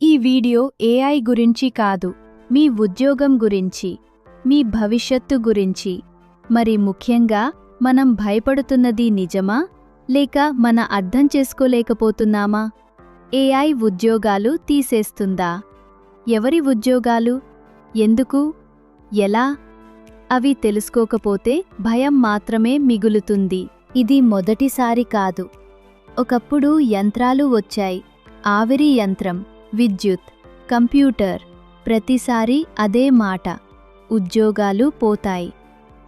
ఈ video AI గురించి కాదు మీ ఉద్యోగం గురించి మీ భవిష్యత్తు గురించి. మరి ముఖ్యంగా మనం భయపడుతున్నది నిజమా లేక మన అర్థం చేసుకోలేకపోతున్నామా? ఏఐ ఉద్యోగాలు తీసేస్తుందా? ఎవరి ఉద్యోగాలు? ఎందుకు? ఎలా? అవి తెలుసుకోకపోతే భయం మాత్రమే మిగులుతుంది. ఇది మొదటిసారి కాదు. ఒకప్పుడు యంత్రాలు వచ్చాయి. ఆవిరి యంత్రం. విద్యుత్ కంప్యూటర్ ప్రతిసారి అదే మాట. ఉద్యోగాలు పోతాయి.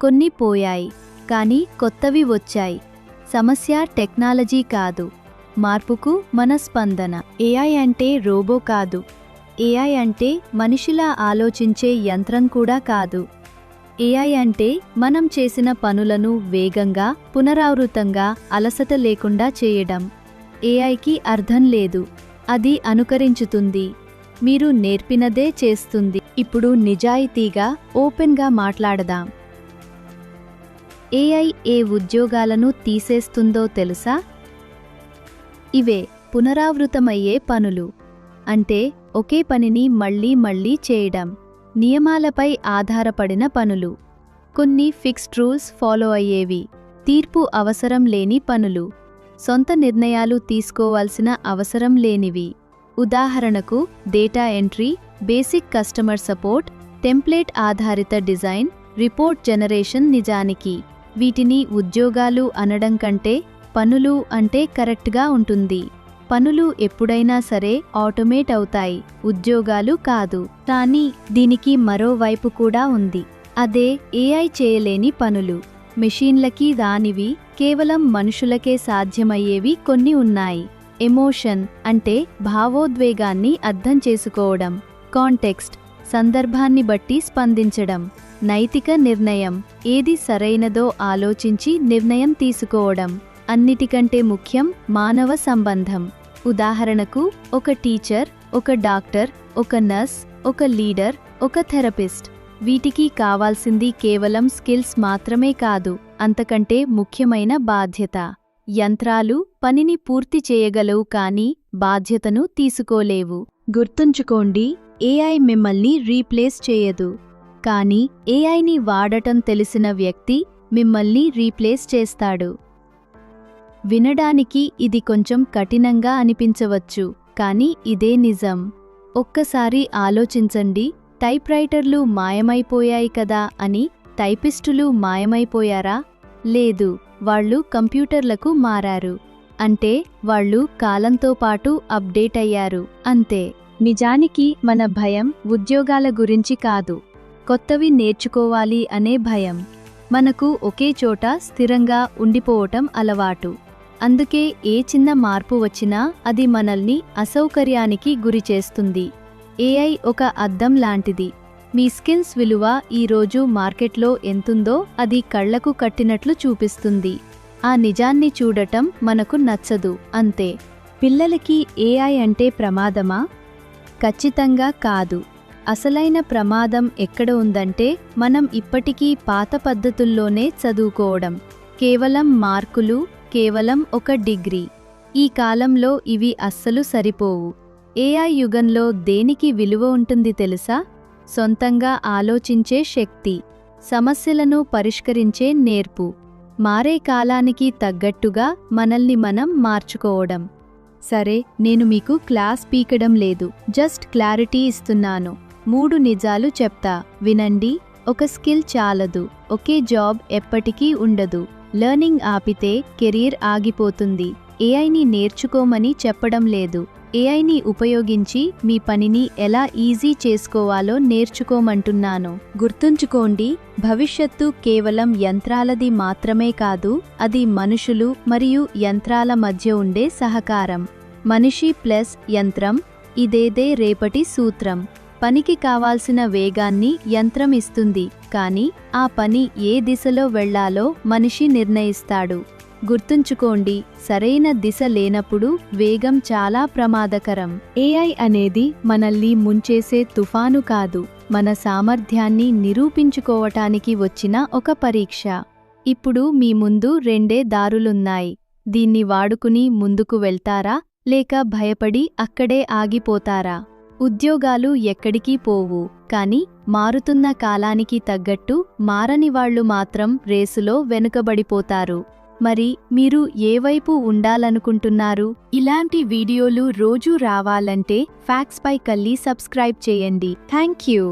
కొన్ని పోయాయి కానీ కొత్తవి వచ్చాయి. సమస్య టెక్నాలజీ కాదు. మార్పుకు మన స్పందన ఏఐ అంటే రోబో కాదు. ఏఐ అంటే మనిషిలా ఆలోచించే యంత్రం కూడా కాదు. ఏఐ అంటే మనం చేసిన పనులను వేగంగా పునరావృతంగా అలసట లేకుండా చేయడం. ఏఐకి అర్థం లేదు. అది అనుకరించుతుంది. మీరు నేర్పినదే చేస్తుంది. ఇప్పుడు నిజాయితీగా ఓపెన్గా మాట్లాడదాం. ఏఐ ఏ ఉద్యోగాలను తీసేస్తుందో తెలుసా? ఇవే పునరావృతమయ్యే పనులు. అంటే ఒకే పనిని మళ్ళీ మళ్ళీ చేయడం. నియమాలపై ఆధారపడిన పనులు. కొన్ని ఫిక్స్డ్ రూల్స్ ఫాలో అయ్యేవి. తీర్పు అవసరం లేని పనులు. సొంత నిర్ణయాలు తీసుకోవాల్సిన అవసరం లేనివి. ఉదాహరణకు data entry basic customer support template ఆధారిత డిజైన్ రిపోర్ట్ జనరేషన్ నిజానికి. వీటిని ఉద్యోగాలు అనడం కంటే పనులు అంటే కరెక్ట్గా ఉంటుంది. పనులు ఎప్పుడైనా సరే ఆటోమేట్ అవుతాయి. ఉద్యోగాలు కాదు. కానీ దీనికి మరోవైపు కూడా ఉంది. అదే ఏఐ చేయలేని పనులు. మెషీన్లకి రానివి కేవలం మనుషులకే సాధ్యమయ్యేవి కొన్ని ఉన్నాయి. ఎమోషన్ అంటే భావోద్వేగాన్ని అర్థం చేసుకోవడం. కాంటెక్స్ట్ సందర్భాన్ని బట్టి స్పందించడం. నైతిక నిర్ణయం ఏది సరైనదో ఆలోచించి నిర్ణయం తీసుకోవడం. అన్నిటికంటే ముఖ్యం మానవ సంబంధం. ఉదాహరణకు ఒక టీచర్ ఒక డాక్టర్ ఒక నర్స్ ఒక లీడర్ ఒక థెరపిస్ట్. వీటికి కావాల్సింది కేవలం స్కిల్స్ మాత్రమే కాదు అంతకంటే ముఖ్యమైన బాధ్యత. యంత్రాలు పనిని పూర్తి చేయగలవు కానీ బాధ్యతను తీసుకోలేవు. గుర్తుంచుకోండి ఏఐ మిమ్మల్ని రీప్లేస్ చేయదు. కానీ ఏఐని వాడటం తెలిసిన వ్యక్తి మిమ్మల్ని రీప్లేస్ చేస్తాడు. వినడానికి ఇది కొంచెం కఠినంగా అనిపించవచ్చు కానీ ఇదే నిజం. ఒక్కసారి ఆలోచించండి టైప్రైటర్లు మాయమైపోయాయి కదా అని టైపిస్టులు మాయమైపోయారా? లేదు వాళ్ళు కంప్యూటర్లకు మారారు. అంటే వాళ్ళు కాలంతో పాటు అప్డేట్ అయ్యారు. అంతే. నిజానికి మన భయం ఉద్యోగాల గురించి కాదు. కొత్తవి నేర్చుకోవాలి అనే భయం. మనకు ఒకే చోట స్థిరంగా ఉండిపోవటం అలవాటు. అందుకే ఏ చిన్న మార్పు వచ్చినా అది మనల్ని అసౌకర్యానికి గురిచేస్తుంది. ఏఐ ఒక అద్దం లాంటిది. మీ స్కిల్స్ విలువ ఈరోజు మార్కెట్లో ఎంతుందో అది కళ్ళకు కట్టినట్లు చూపిస్తుంది. ఆ నిజాన్ని చూడటం మనకు నచ్చదు అంతే. పిల్లలకి ఏఐ అంటే ప్రమాదమా? ఖచ్చితంగా కాదు. అసలైన ప్రమాదం ఎక్కడ ఉందంటే మనం ఇప్పటికీ పాత పద్ధతుల్లోనే చదువుకోవడం. కేవలం మార్కులు కేవలం ఒక డిగ్రీ. ఈ కాలంలో ఇవి అస్సలు సరిపోవు. ఏఐ యుగంలో దేనికి విలువ ఉంటుంది తెలుసా? సొంతంగా ఆలోచించే శక్తి సమస్యలను పరిష్కరించే నేర్పు మారే కాలానికి తగ్గట్టుగా మనల్ని మనం మార్చుకోవడం. సరే నేను మీకు క్లాస్ పీకడం లేదు జస్ట్ క్లారిటీ ఇస్తున్నాను. మూడు నిజాలు చెప్తా. వినండి ఒక స్కిల్ చాలదు ఒకే జాబ్ ఎప్పటికీ ఉండదు. లెర్నింగ్ ఆపితే కెరీర్ ఆగిపోతుంది. ఏఐని నేర్చుకోమని చెప్పడం లేదు. ఏఐని ఉపయోగించి మీ పనిని ఎలా ఈజీ చేసుకోవాలో నేర్చుకోమంటున్నాను. గుర్తుంచుకోండి భవిష్యత్తు కేవలం యంత్రాలది మాత్రమే కాదు అది మనుషులు మరియు యంత్రాల మధ్య ఉండే సహకారం. మనిషి ప్లస్ యంత్రం ఇదేదే రేపటి సూత్రం. పనికి కావాల్సిన వేగాన్ని యంత్రం ఇస్తుంది కానీ ఆ పని ఏ దిశలో వెళ్ళాలో మనిషి నిర్ణయిస్తాడు. గుర్తుంచుకోండి సరైన దిశ లేనప్పుడు వేగం చాలా ప్రమాదకరం. ఏఐ అనేది మనల్ని ముంచేసే తుఫాను కాదు మన సామర్థ్యాన్ని నిరూపించుకోవటానికి వచ్చిన ఒక పరీక్ష. ఇప్పుడు మీ ముందు రెండే దారులున్నాయి దీన్ని వాడుకుని ముందుకు వెళ్తారా లేక భయపడి అక్కడే ఆగిపోతారా? ఉద్యోగాలు ఎక్కడికి పోవు కాని మారుతున్న కాలానికి తగ్గట్టు మారనివాళ్ళు మాత్రం రేసులో వెనుకబడిపోతారు. మరి మీరు ఏ వైపు ఉండాలనుకుంటున్నారు? ఇలాంటి వీడియోలు రోజూ రావాలంటే ఫ్యాక్స్ పై కల్లి సబ్స్క్రైబ్ చేయండి. Thank you